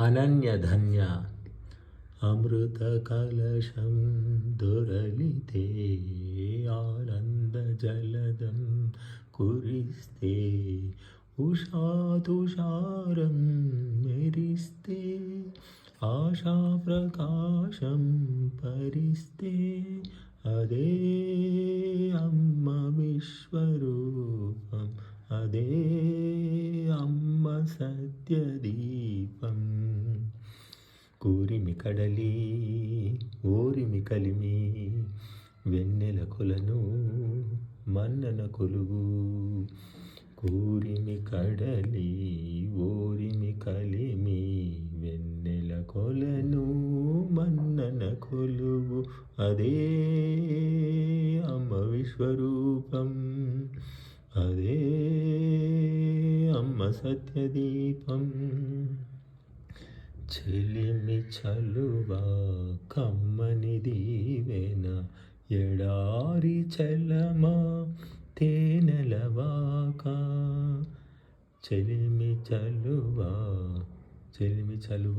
अनन्यधन्या। अमृतकलशं दुरलिते, आनन्दजलदं कुरिस्ते उषातुषारं निरिस्ते आशाप्रकाशं परिस्ते। अदे अम्म विश्वरूपम् अदे अम्म सत्यदीपम्। కూరిమి కడలి ఓరిమి కలిమి వెన్నెల కొలను మన్నన కొలువు. కూరిమి కడలి ఓరిమి కలిమి వెన్నెల కొలను మన్నన కొలువు. అదే అమ్మ విశ్వరూపం అదే అమ్మ సత్యదీపం. చెలిమి చలువ కమ్మని దీవెన ఎడారి చలమా తేనెలవాక చెలిమి చలువ చెలిమి చలువ